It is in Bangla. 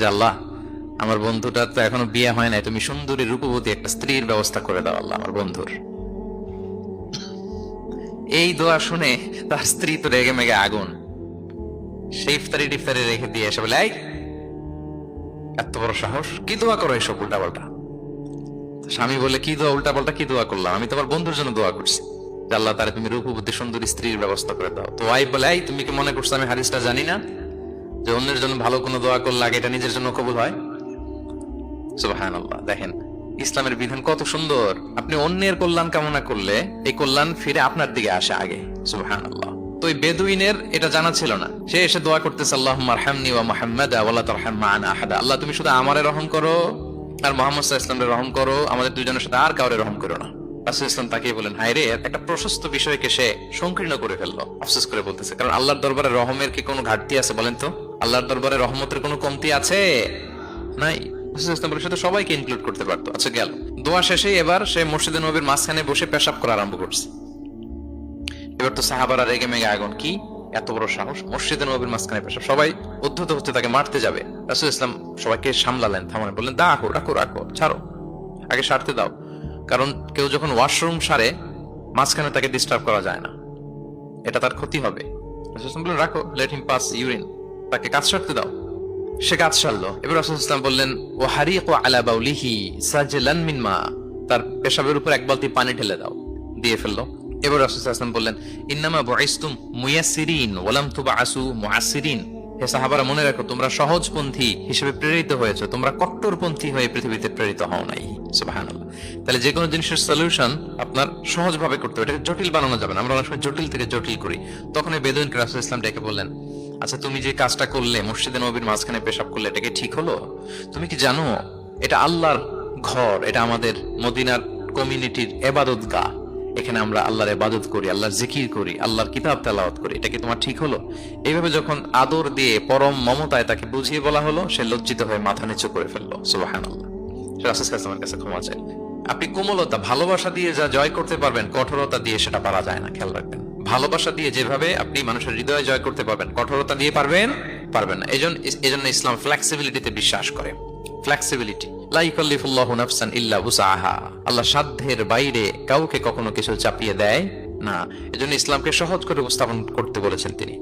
যে আল্লাহ, আমার বন্ধুটার তো এখনও বিয়ে হয় নাই, তুমি সুন্দরী রূপবতী একটা স্ত্রীর ব্যবস্থা করে দাও আল্লাহ, আমার বন্ধুর। এই দোয়া শুনে তার স্ত্রী তো রেগে মেগে আগুন। সেই ইফতারি টিফতারি রেখে দিয়ে এসে বলে এত বড় সাহস, কি দোয়া করো এসব উল্টা পাল্টা স্বামী বলে, কি দোয়া উল্টা পাল্টা কি দোয়া করলাম? আমি তোমার বন্ধুর জন্য দোয়া করছি। আল্লাহ তারা তুমি রূপবতী সুন্দরী স্ত্রীর ব্যবস্থা করে দাও। তো ওয়াইফ বলে তুমি কি মনে করছ আমি হাদিসটা জানি না? যে অন্যের জন্য ভালো কোনো দোয়া করলে আগে এটা নিজের জন্য কবুল হয়? সুবাহান আল্লাহ দেখেন, ইসলামের বিধান কত সুন্দর। আপনি অন্যের কল্যাণ কামনা করলে এই কল্যাণ ফিরে আপনার দিকে আসে আগে। সুবাহান আল্লাহ তো বেদুইনের এটা জানা ছিল না। সে এসে দোয়া করতেছে আল্লাহ মারহামনি ওয়া আহাদা। আল্লাহ, তুমি শুধু আমারে রহম করো আর মোহাম্মদ ওয়াসাল্লামের রহম করো। আমাদের দুজনের সাথে আর কাউরে রহম করো না। রাসূল ইসলাম বলেন একটা প্রশস্ত বিষয়কে সে সংকীর্ণ করে ফেলল। আফসোস করে বলতেছে, কারণ আল্লাহর দরবারে রহমের কি কোনো ঘাটতি আছে বলেন তো? আল্লাহর দরবারে রহমতের কোনো কমতি আছে? নাই। রাসূল ইসলাম বলে সে সবাইকে ইনক্লুড করতে পারতো। আচ্ছা গেল। দোয়া শেষে এবার সে মসজিদে নবীর মাঝখানে বসে পেশাব করা আরম্ভ করছে। এবার তো সাহাবারা রেগে মেগে আগুন, কি? এত বড় সাহস। মসজিদে নবীর মাঝখানে পেশাব। সবাই উদ্ধত হচ্ছে তাকে মারতে যাবে। রাসুল ইসলাম সবাইকে সামলালেন, থামালেন, বললেন দা রাখো রাখো রাখো ছাড়ো। আগে সারতে দাও। কারণ কেউ যখন ওয়াশরুম সারে, মাঝখানে তাকে ডিস্টার্ব করা যায় না। এটা তার ক্ষতি হবে। রাসূল ইসলাম বললেন, রাখো লেট হিম পাস ইউরিন তাকে কাজ সারতে দাও। সে কাজ সারলো। এবার রাসূল ইসলাম বললেন ও হারিক আলা বাউলিহি সাজলান মিন মা। তার পেশাবের উপর এক বালতি পানি ঢেলে দাও, দিয়ে ফেলল। এবার রাসূল আসলাম বললেন, ইন্নামা বুইসতুম মুয়াসসিরিন ওয়ালাম তুবআসু মুআসসিরিন। হে সাহাবারা, মনে রাখো, তোমরা সহজপন্থী হিসেবে প্রেরিত হয়েছে, তোমরা কট্টরপন্থী হয়ে পৃথিবীতে প্রেরিত হও নাই। তাহলে যে কোনো জিনিসের সলিউশন আপনার সহজভাবে করতে হবে। এটাকে জটিল বানানো যাবে না। আমরা অনেক সময় জটিল থেকে জটিল করি। তখন এই বেদুইন রাসূল ইসলাম ডেকে বললেন আচ্ছা তুমি যে কাজটা করলে, মসজিদে নবীর মাঝখানে পেশাব করলে এটাকে ঠিক হলো? তুমি কি জানো, এটা আল্লাহর ঘর, এটা আমাদের মদিনার কমিউনিটির এবাদত গা এখানে আমরা আল্লাহর এবাদত করি, আল্লাহর জিকির করি, আল্লাহর কিতাব তেলাওয়াত করি। এটা কি তোমার ঠিক হলো? এইভাবে যখন আদর দিয়ে পরম মমতায় তাকে বুঝিয়ে বলা হলো, সে লজ্জিত হয়ে মাথা নিচু করে ফেলল। সুবাহান আল্লাহ কাছে ক্ষমা চাই। আপনি কোমলতা, ভালোবাসা দিয়ে যা জয় করতে পারবেন, কঠোরতা দিয়ে সেটা পারা যায় না, খেয়াল রাখবেন। ভালোবাসা দিয়ে যেভাবে আপনি মানুষের হৃদয় জয় করতে পারবেন, কঠোরতা দিয়ে পারবেন পারবেন না। এজন্য এজন্য ইসলাম ফ্লেক্সিবিলিটিতে বিশ্বাস করে। ফ্লেক্সিবিলিটি লাইকাল্লিফুল্লাহু নাফসান ইল্লা হুসাহা আল্লাহ সাধ্যের বাইরে কাউকে কখনো কিছু চাপিয়ে দেয় না। এজন্য ইসলামকে সহজ করে উপস্থাপন করতে বলেছেন তিনি।